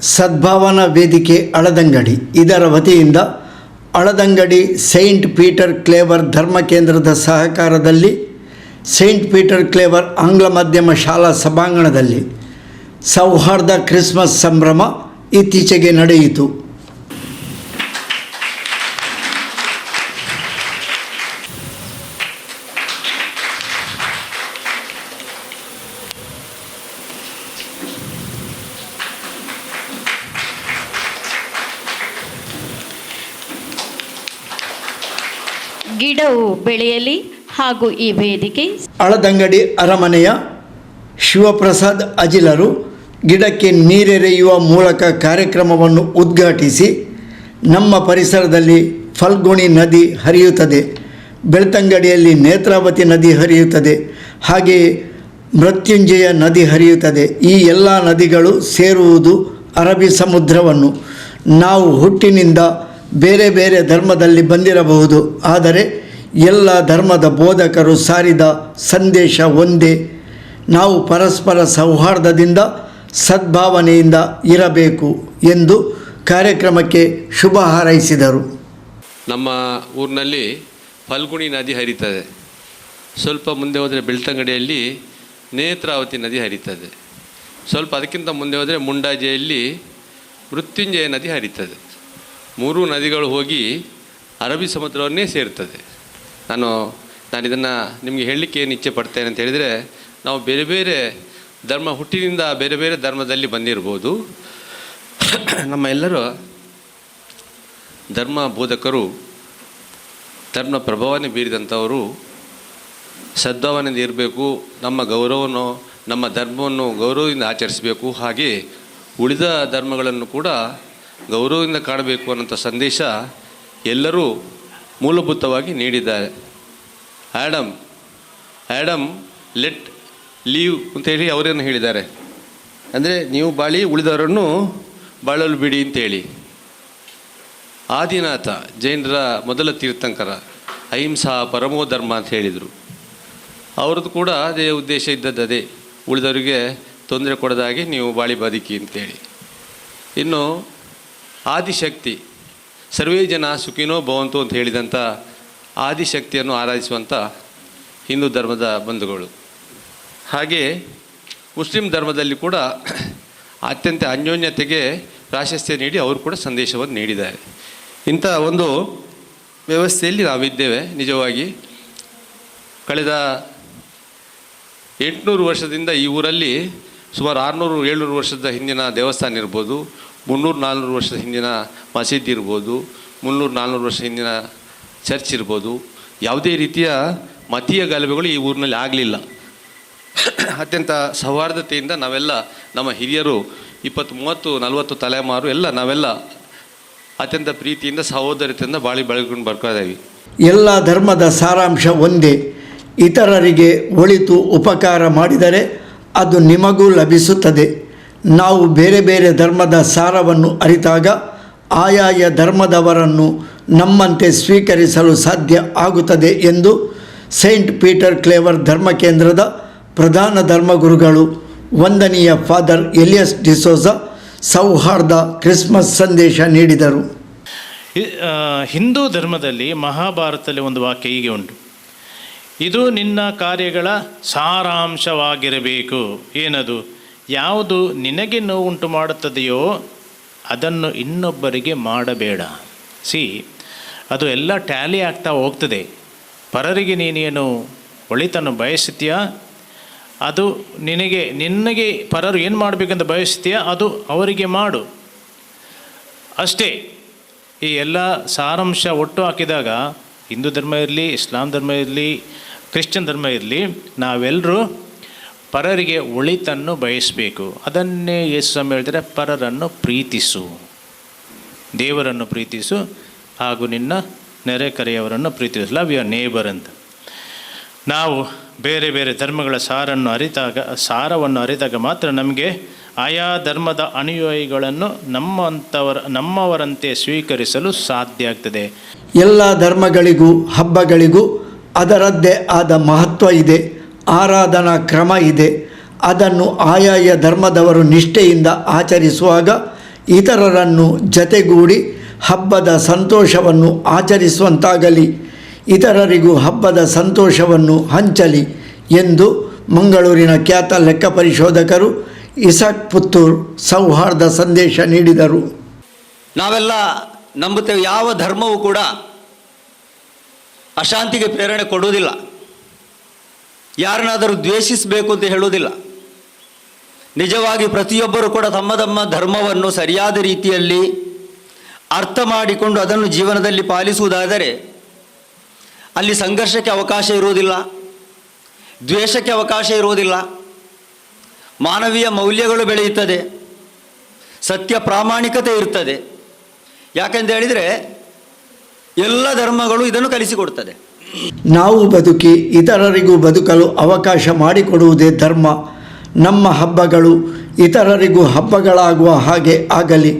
ಸದ್ಭಾವನಾ ವೇದಿಕೆ ಅಳದಂಗಡಿ. ಇದರ ವತಿಯಿಂದ ಅಳದಂಗಡಿ ಸೈಂಟ್ ಪೀಟರ್ ಕ್ಲೇವರ್ ಧರ್ಮ ಕೇಂದ್ರದ ಸಹಕಾರದಲ್ಲಿ, ಸೈಂಟ್ ಪೀಟರ್ ಕ್ಲೇವರ್ ಆಂಗ್ಲ ಮಾಧ್ಯಮ ಶಾಲಾ ಸಭಾಂಗಣದಲ್ಲಿ ಸೌಹಾರ್ದ ಕ್ರಿಸ್ಮಸ್ ಸಂಭ್ರಮ ಇತ್ತೀಚೆಗೆ ನಡೆಯಿತು. ಗಿಡವು ಬೆಳೆಯಲಿ ಹಾಗೂ ಈ ವೇದಿಕೆ ಅಳದಂಗಡಿ ಅರಮನೆಯ ಶಿವಪ್ರಸಾದ್ ಅಜಿಲರು ಗಿಡಕ್ಕೆ ನೀರೆರೆಯುವ ಮೂಲಕ ಕಾರ್ಯಕ್ರಮವನ್ನು ಉದ್ಘಾಟಿಸಿ, ನಮ್ಮ ಪರಿಸರದಲ್ಲಿ ಫಲ್ಗುಣಿ ನದಿ ಹರಿಯುತ್ತದೆ, ಬೆಳ್ತಂಗಡಿಯಲ್ಲಿ ನೇತ್ರಾವತಿ ನದಿ ಹರಿಯುತ್ತದೆ, ಹಾಗೆಯೇ ಮೃತ್ಯುಂಜಯ ನದಿ ಹರಿಯುತ್ತದೆ. ಈ ಎಲ್ಲ ನದಿಗಳು ಸೇರುವುದು ಅರಬ್ಬಿ ಸಮುದ್ರವನ್ನು. ನಾವು ಹುಟ್ಟಿನಿಂದ ಬೇರೆ ಬೇರೆ ಧರ್ಮದಲ್ಲಿ ಬಂದಿರಬಹುದು. ಆದರೆ ಎಲ್ಲ ಧರ್ಮದ ಬೋಧಕರು ಸಾರಿದ ಸಂದೇಶ ಒಂದೇ. ನಾವು ಪರಸ್ಪರ ಸೌಹಾರ್ದದಿಂದ ಸದ್ಭಾವನೆಯಿಂದ ಇರಬೇಕು ಎಂದು ಕಾರ್ಯಕ್ರಮಕ್ಕೆ ಶುಭ ಹಾರೈಸಿದರು. ನಮ್ಮ ಊರಿನಲ್ಲಿ ಫಲ್ಗುಣಿ ನದಿ ಹರಿತದೆ. ಸ್ವಲ್ಪ ಮುಂದೆ ಹೋದರೆ ಬೆಳ್ತಂಗಡಿಯಲ್ಲಿ ನೇತ್ರಾವತಿ ನದಿ ಹರಿತದೆ. ಸ್ವಲ್ಪ ಅದಕ್ಕಿಂತ ಮುಂದೆ ಹೋದರೆ ಮುಂಡಾಜೆಯಲ್ಲಿ ಮೃತ್ಯುಂಜಯ ನದಿ ಹರಿತದೆ. ಮೂರು ನದಿಗಳು ಹೋಗಿ ಅರಬ್ಬಿ ಸಮುದ್ರವನ್ನೇ ಸೇರ್ತದೆ. ನಾನು ನಾನು ಇದನ್ನು ನಿಮಗೆ ಹೇಳಲಿಕ್ಕೆ ಏನು ಇಚ್ಛೆ ಪಡ್ತೇನೆ ಅಂತ ಹೇಳಿದರೆ, ನಾವು ಬೇರೆ ಬೇರೆ ಧರ್ಮ, ಹುಟ್ಟಿನಿಂದ ಬೇರೆ ಬೇರೆ ಧರ್ಮದಲ್ಲಿ ಬಂದಿರ್ಬೋದು. ನಮ್ಮ ಎಲ್ಲರೂ ಧರ್ಮ ಬೋಧಕರು, ಧರ್ಮ ಪ್ರಭಾವನೆ ಬೀರಿದಂಥವರು, ಸದ್ಭಾವನೆಯಿಂದ ಇರಬೇಕು, ನಮ್ಮ ಗೌರವವನ್ನು, ನಮ್ಮ ಧರ್ಮವನ್ನು ಗೌರವದಿಂದ ಆಚರಿಸಬೇಕು. ಹಾಗೆ ಉಳಿದ ಧರ್ಮಗಳನ್ನು ಕೂಡ ಗೌರವದಿಂದ ಕಾಣಬೇಕು ಅನ್ನೋಂಥ ಸಂದೇಶ ಎಲ್ಲರೂ ಮೂಲಭೂತವಾಗಿ ನೀಡಿದ್ದಾರೆ. ಆ್ಯಡಮ್ ಆ್ಯಡಮ್ ಲೆಟ್ ಲೀವ್ ಅಂತೇಳಿ ಅವರೇನು ಹೇಳಿದ್ದಾರೆ? ಅಂದರೆ ನೀವು ಬಾಳಿ ಉಳಿದವರನ್ನು ಬಾಳಲು ಬಿಡಿ ಅಂತೇಳಿ ಆದಿನಾಥ, ಜೈನರ ಮೊದಲ ತೀರ್ಥಂಕರ, ಅಹಿಂಸಾ ಪರಮೋ ಧರ್ಮ ಅಂತ ಹೇಳಿದರು. ಅವ್ರದ್ದು ಕೂಡ ಅದೇ ಉದ್ದೇಶ ಇದ್ದದ್ದು ಅದೇ. ಉಳಿದವರಿಗೆ ತೊಂದರೆ ಕೊಡದಾಗಿ ನೀವು ಬಾಳಿ ಬದುಕಿ ಅಂತೇಳಿ ಇನ್ನು ಆದಿಶಕ್ತಿ. ಸರ್ವೇ ಜನ ಸುಖಿನೋ ಭವಂತು ಅಂತ ಹೇಳಿದಂಥ ಆದಿಶಕ್ತಿಯನ್ನು ಆರಾಧಿಸುವಂಥ ಹಿಂದೂ ಧರ್ಮದ ಬಂಧುಗಳು. ಹಾಗೆ ಮುಸ್ಲಿಂ ಧರ್ಮದಲ್ಲಿ ಕೂಡ ಅತ್ಯಂತ ಅನ್ಯೋನ್ಯತೆಗೆ ಪ್ರಾಶಸ್ತ್ಯ ನೀಡಿ ಅವರು ಕೂಡ ಸಂದೇಶವನ್ನು ನೀಡಿದ್ದಾರೆ. ಇಂಥ ಒಂದು ವ್ಯವಸ್ಥೆಯಲ್ಲಿ ನಾವಿದ್ದೇವೆ ನಿಜವಾಗಿ. ಕಳೆದ ಎಂಟುನೂರು ವರ್ಷದಿಂದ ಈ ಊರಲ್ಲಿ ಸುಮಾರು ಆರುನೂರು ಏಳ್ನೂರು ವರ್ಷದ ಹಿಂದಿನ ದೇವಸ್ಥಾನ ಇರ್ಬೋದು ಮುನ್ನೂರು ನಾಲ್ನೂರು ವರ್ಷದ ಹಿಂದಿನ ಮಸೀದಿ ಇರ್ಬೋದು, ಮುನ್ನೂರು ನಾಲ್ನೂರು ವರ್ಷ ಹಿಂದಿನ ಚರ್ಚ್ ಇರ್ಬೋದು, ಯಾವುದೇ ರೀತಿಯ ಮತೀಯ ಗಲಭೆಗಳು ಈ ಊರಿನಲ್ಲಿ ಆಗಲಿಲ್ಲ. ಅತ್ಯಂತ ಸೌಹಾರ್ದತೆಯಿಂದ ನಾವೆಲ್ಲ, ನಮ್ಮ ಹಿರಿಯರು ಇಪ್ಪತ್ತು ಮೂವತ್ತು ನಲವತ್ತು ತಲೆಮಾರು ಎಲ್ಲ ನಾವೆಲ್ಲ ಅತ್ಯಂತ ಪ್ರೀತಿಯಿಂದ, ಸಹೋದರತೆಯಿಂದ ಬಾಳಿ ಬೆಳಕೊಂಡು ಬರ್ತಾ ಇದ್ದೀವಿ. ಎಲ್ಲ ಧರ್ಮದ ಸಾರಾಂಶ ಒಂದೇ. ಇತರರಿಗೆ ಒಳಿತು ಉಪಕಾರ ಮಾಡಿದರೆ ಅದು ನಿಮಗೂ ಲಭಿಸುತ್ತದೆ. ನಾವು ಬೇರೆ ಬೇರೆ ಧರ್ಮದ ಸಾರವನ್ನು ಅರಿತಾಗ ಆಯಾಯ ಧರ್ಮದವರನ್ನು ನಮ್ಮಂತೆ ಸ್ವೀಕರಿಸಲು ಸಾಧ್ಯ ಆಗುತ್ತದೆ ಎಂದು ಸೇಂಟ್ ಪೀಟರ್ ಕ್ಲೇವರ್ ಧರ್ಮ ಕೇಂದ್ರದ ಪ್ರಧಾನ ಧರ್ಮಗುರುಗಳು ವಂದನೀಯ ಫಾದರ್ ಎಲಿಯಸ್ ಡಿಸೋಜ ಸೌಹಾರ್ದ ಕ್ರಿಸ್ಮಸ್ ಸಂದೇಶ ನೀಡಿದರು. ಹಿಂದೂ ಧರ್ಮದಲ್ಲಿ ಮಹಾಭಾರತದಲ್ಲಿ ಒಂದು ವಾಕ್ಯ ಹೀಗೆ ಉಂಟು. ಇದು ನಿನ್ನ ಕಾರ್ಯಗಳ ಸಾರಾಂಶವಾಗಿರಬೇಕು. ಏನದು? ಯಾವುದು ನಿನಗೆ ನೋವುಂಟು ಮಾಡುತ್ತದೆಯೋ ಅದನ್ನು ಇನ್ನೊಬ್ಬರಿಗೆ ಮಾಡಬೇಡ. ಸಿ, ಅದು ಎಲ್ಲ ಟ್ಯಾಲಿ ಆಗ್ತಾ ಹೋಗ್ತದೆ. ಪರರಿಗೆ ನೀನೇನು ಒಳಿತನ್ನು ಬಯಸುತ್ತೀಯಾ? ಅದು ನಿನಗೆ ನಿನಗೆ ಪರರು ಏನು ಮಾಡಬೇಕಂತ ಬಯಸುತ್ತೀಯಾ? ಅದು ಅವರಿಗೆ ಮಾಡು. ಅಷ್ಟೇ, ಈ ಎಲ್ಲ ಸಾರಾಂಶ ಒಟ್ಟು ಹಾಕಿದಾಗ ಹಿಂದೂ ಧರ್ಮ ಇರಲಿ, ಇಸ್ಲಾಂ ಧರ್ಮ ಇರಲಿ, ಕ್ರಿಶ್ಚಿಯನ್ ಧರ್ಮ ಇರಲಿ ನಾವೆಲ್ಲರೂ ಪರರಿಗೆ ಒಳಿತನ್ನು ಬಯಸಬೇಕು. ಅದನ್ನೇ ಯೇಸು ಸ್ವಾಮಿ ಹೇಳ್ತಾರೆ, ಪರರನ್ನು ಪ್ರೀತಿಸು. ದೇವರನ್ನು ಪ್ರೀತಿಸು ಹಾಗೂ ನಿನ್ನ ನೆರೆಕರೆಯವರನ್ನು ಪ್ರೀತಿಸು. ಲವ್ ಯುವರ್ ನೇಬರ್ ಅಂತ. ನಾವು ಬೇರೆ ಬೇರೆ ಧರ್ಮಗಳ ಸಾರನ್ನು ಅರಿತಾಗ, ಸಾರವನ್ನು ಅರಿತಾಗ ಮಾತ್ರ ನಮಗೆ ಆಯಾ ಧರ್ಮದ ಅನುಯಾಯಿಗಳನ್ನು ನಮ್ಮಂಥವರ ನಮ್ಮವರಂತೆ ಸ್ವೀಕರಿಸಲು ಸಾಧ್ಯ ಆಗ್ತದೆ. ಎಲ್ಲ ಧರ್ಮಗಳಿಗೂ, ಹಬ್ಬಗಳಿಗೂ ಅದರದ್ದೇ ಆದ ಮಹತ್ವ ಇದೆ. ಆರಾಧನಾ ಕ್ರಮ ಇದೆ. ಅದನ್ನು ಆಯಾಯ ಧರ್ಮದವರು ನಿಷ್ಠೆಯಿಂದ ಆಚರಿಸುವಾಗ ಇತರರನ್ನು ಜತೆಗೂಡಿ ಹಬ್ಬದ ಸಂತೋಷವನ್ನು ಆಚರಿಸುವಂತಾಗಲಿ. ಇತರರಿಗೂ ಹಬ್ಬದ ಸಂತೋಷವನ್ನು ಹಂಚಲಿ ಎಂದು ಮಂಗಳೂರಿನ ಖ್ಯಾತ ಲೆಕ್ಕ ಪರಿಶೋಧಕರು ಇಸಾಕ್ ಪುತ್ತೂರ್ ಸೌಹಾರ್ದ ಸಂದೇಶ ನೀಡಿದರು. ನಾವೆಲ್ಲ ನಂಬುತ್ತೇವೆ ಯಾವ ಧರ್ಮವೂ ಕೂಡ ಅಶಾಂತಿಗೆ ಪ್ರೇರಣೆ ಕೊಡುವುದಿಲ್ಲ. ಯಾರನ್ನಾದರೂ ದ್ವೇಷಿಸಬೇಕು ಅಂತ ಹೇಳುವುದಿಲ್ಲ. ನಿಜವಾಗಿ ಪ್ರತಿಯೊಬ್ಬರು ಕೂಡ ತಮ್ಮ ತಮ್ಮ ಧರ್ಮವನ್ನು ಸರಿಯಾದ ರೀತಿಯಲ್ಲಿ ಅರ್ಥ ಮಾಡಿಕೊಂಡು ಅದನ್ನು ಜೀವನದಲ್ಲಿ ಪಾಲಿಸುವುದಾದರೆ ಅಲ್ಲಿ ಸಂಘರ್ಷಕ್ಕೆ ಅವಕಾಶ ಇರುವುದಿಲ್ಲ, ದ್ವೇಷಕ್ಕೆ ಅವಕಾಶ ಇರುವುದಿಲ್ಲ, ಮಾನವೀಯ ಮೌಲ್ಯಗಳು ಬೆಳೆಯುತ್ತದೆ, ಸತ್ಯ ಪ್ರಾಮಾಣಿಕತೆ ಇರ್ತದೆ. ಯಾಕೆಂತ ಹೇಳಿದರೆ ಎಲ್ಲ ಧರ್ಮಗಳು ಇದನ್ನು ಕಲಿಸಿಕೊಡ್ತದೆ ನಾವು ಬದುಕಿ ಇತರರಿಗೂ ಬದುಕಲು ಅವಕಾಶ ಮಾಡಿಕೊಡುವುದೇ ಧರ್ಮ. ನಮ್ಮ ಹಬ್ಬಗಳು ಇತರರಿಗೂ ಹಬ್ಬಗಳಾಗುವ ಹಾಗೆ ಆಗಲಿ.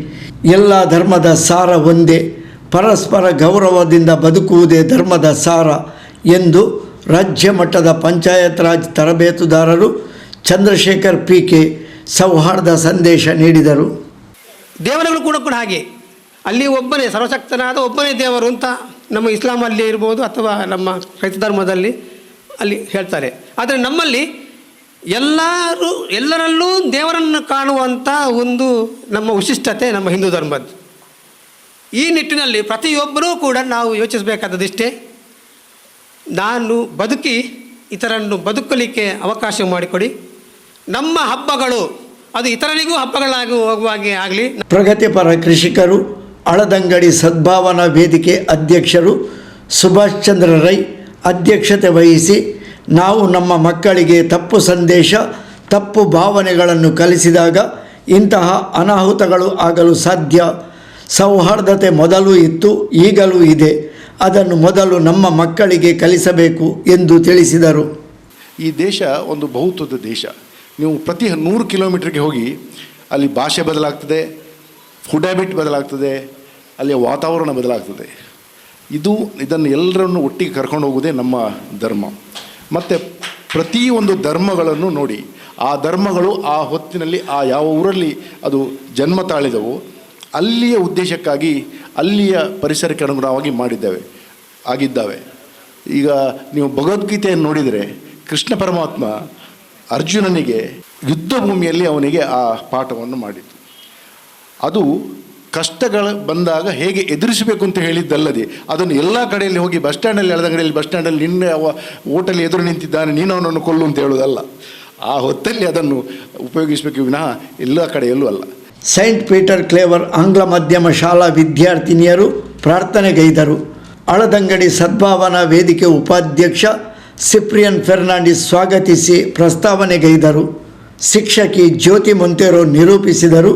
ಎಲ್ಲ ಧರ್ಮದ ಸಾರ ಒಂದೇ. ಪರಸ್ಪರ ಗೌರವದಿಂದ ಬದುಕುವುದೇ ಧರ್ಮದ ಸಾರ ಎಂದು ರಾಜ್ಯ ಮಟ್ಟದ ಪಂಚಾಯತ್ ರಾಜ್ ತರಬೇತುದಾರರು ಚಂದ್ರಶೇಖರ್ ಪಿ ಕೆ ಸೌಹಾರ್ದ ಸಂದೇಶ ನೀಡಿದರು. ದೇವರುಗಳು ಕೂಡ ಕೂಡ ಹಾಗೆ. ಅಲ್ಲಿ ಒಬ್ಬನೇ ಸರ್ವಶಕ್ತನಾದ ಒಬ್ಬನೇ ದೇವರು ಅಂತ ನಮ್ಮ ಇಸ್ಲಾಮಲ್ಲಿ ಇರ್ಬೋದು ಅಥವಾ ನಮ್ಮ ಕ್ರೈಸ್ತ ಧರ್ಮದಲ್ಲಿ ಅಲ್ಲಿ ಹೇಳ್ತಾರೆ. ಆದರೆ ನಮ್ಮಲ್ಲಿ ಎಲ್ಲರೂ, ಎಲ್ಲರಲ್ಲೂ ದೇವರನ್ನು ಕಾಣುವಂಥ ಒಂದು ನಮ್ಮ ವಿಶಿಷ್ಟತೆ ನಮ್ಮ ಹಿಂದೂ ಧರ್ಮದ್ದು. ಈ ನಿಟ್ಟಿನಲ್ಲಿ ಪ್ರತಿಯೊಬ್ಬರೂ ಕೂಡ ನಾವು ಯೋಚಿಸಬೇಕಾದದಿಷ್ಟೇ ನಾನು ಬದುಕಿ ಇತರನ್ನು ಬದುಕಲಿಕ್ಕೆ ಅವಕಾಶ ಮಾಡಿಕೊಡಿ. ನಮ್ಮ ಹಬ್ಬಗಳು, ಅದು ಇತರರಿಗೂ ಹಬ್ಬಗಳಾಗಿ ಹೋಗುವ ಹಾಗೆ ಆಗಲಿ. ಪ್ರಗತಿಪರ ಕೃಷಿಕರು ಅಳದಂಗಡಿ ಸದ್ಭಾವನಾ ವೇದಿಕೆ ಅಧ್ಯಕ್ಷರು ಸುಭಾಷ್ ಚಂದ್ರ ರೈ ಅಧ್ಯಕ್ಷತೆ ವಹಿಸಿ ನಾವು ನಮ್ಮ ಮಕ್ಕಳಿಗೆ ತಪ್ಪು ಸಂದೇಶ, ತಪ್ಪು ಭಾವನೆಗಳನ್ನು ಕಲಿಸಿದಾಗ ಇಂತಹ ಅನಾಹುತಗಳು ಆಗಲು ಸಾಧ್ಯ. ಸೌಹಾರ್ದತೆ ಮೊದಲು ಇತ್ತು, ಈಗಲೂ ಇದೆ. ಅದನ್ನು ಮೊದಲು ನಮ್ಮ ಮಕ್ಕಳಿಗೆ ಕಲಿಸಬೇಕು ಎಂದು ತಿಳಿಸಿದರು. ಈ ದೇಶ ಒಂದು ಬಹುತ್ವದ ದೇಶ. ನೀವು ಪ್ರತಿ ನೂರು ಕಿಲೋಮೀಟ್ರಿಗೆ ಹೋಗಿ ಅಲ್ಲಿ ಭಾಷೆ ಬದಲಾಗ್ತದೆ, ಫುಡ್ ಹ್ಯಾಬಿಟ್ ಬದಲಾಗ್ತದೆ ಅಲ್ಲಿಯ ವಾತಾವರಣ ಬದಲಾಗ್ತದೆ. ಇದು, ಇದನ್ನು ಎಲ್ಲರನ್ನು ಒಟ್ಟಿಗೆ ಕರ್ಕೊಂಡು ಹೋಗೋದೇ ನಮ್ಮ ಧರ್ಮ. ಮತ್ತು ಪ್ರತಿಯೊಂದು ಧರ್ಮಗಳನ್ನು ನೋಡಿ, ಆ ಧರ್ಮಗಳು ಆ ಹೊತ್ತಿನಲ್ಲಿ, ಆ ಯಾವ ಊರಲ್ಲಿ ಅದು ಜನ್ಮ ತಾಳಿದವು, ಅಲ್ಲಿಯ ಉದ್ದೇಶಕ್ಕಾಗಿ, ಅಲ್ಲಿಯ ಪರಿಸರಕ್ಕೆ ಅನುಗುಣವಾಗಿ ಮಾಡಿದ್ದೇವೆ, ಆಗಿದ್ದಾವೆ. ಈಗ ನೀವು ಭಗವದ್ಗೀತೆಯನ್ನು ನೋಡಿದರೆ, ಕೃಷ್ಣ ಪರಮಾತ್ಮ ಅರ್ಜುನನಿಗೆ ಯುದ್ಧ ಭೂಮಿಯಲ್ಲಿ ಅವನಿಗೆ ಆ ಪಾಠವನ್ನು ಮಾಡಿತು ಅದು ಕಷ್ಟಗಳು ಬಂದಾಗ ಹೇಗೆ ಎದುರಿಸಬೇಕು ಅಂತ ಹೇಳಿದ್ದಲ್ಲದೆ ಅದನ್ನು ಎಲ್ಲ ಕಡೆಯಲ್ಲಿ ಹೋಗಿ ಬಸ್ ಸ್ಟ್ಯಾಂಡಲ್ಲಿ ಎಳೆದಂಗಡಿಯಲ್ಲಿ ಬಸ್ ಸ್ಟ್ಯಾಂಡಲ್ಲಿ ನಿನ್ನೆ ಅವ ಓಟಲ್ಲಿ ಎದುರು ನಿಂತಿದ್ದಾನೆ, ನೀನು ಅವನನ್ನು ಕೊಲ್ಲು ಅಂತ ಹೇಳೋದಲ್ಲ. ಆ ಹೊತ್ತಲ್ಲಿ ಅದನ್ನು ಉಪಯೋಗಿಸಬೇಕು ವಿನಃ ಎಲ್ಲ ಕಡೆಯಲ್ಲೂ ಅಲ್ಲ. ಸೈಂಟ್ ಪೀಟರ್ ಕ್ಲೇವರ್ ಆಂಗ್ಲ ಮಾಧ್ಯಮ ಶಾಲಾ ವಿದ್ಯಾರ್ಥಿನಿಯರು ಪ್ರಾರ್ಥನೆಗೈದರು ಅಳದಂಗಡಿ ಸದ್ಭಾವನಾ ವೇದಿಕೆ ಉಪಾಧ್ಯಕ್ಷ ಸಿಪ್ರಿಯನ್ ಫೆರ್ನಾಂಡಿಸ್ ಸ್ವಾಗತಿಸಿ ಪ್ರಸ್ತಾವನೆಗೈದರು ಶಿಕ್ಷಕಿ ಜ್ಯೋತಿ ಮೊಂತೆರೋ ನಿರೂಪಿಸಿದರು.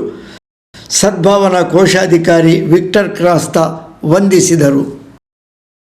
ಸದ್ಭಾವನಾ ಕೋಶಾಧಿಕಾರಿ ವಿಕ್ಟರ್ ಕ್ರಾಸ್ತಾ ವಂದಿಸಿದರು.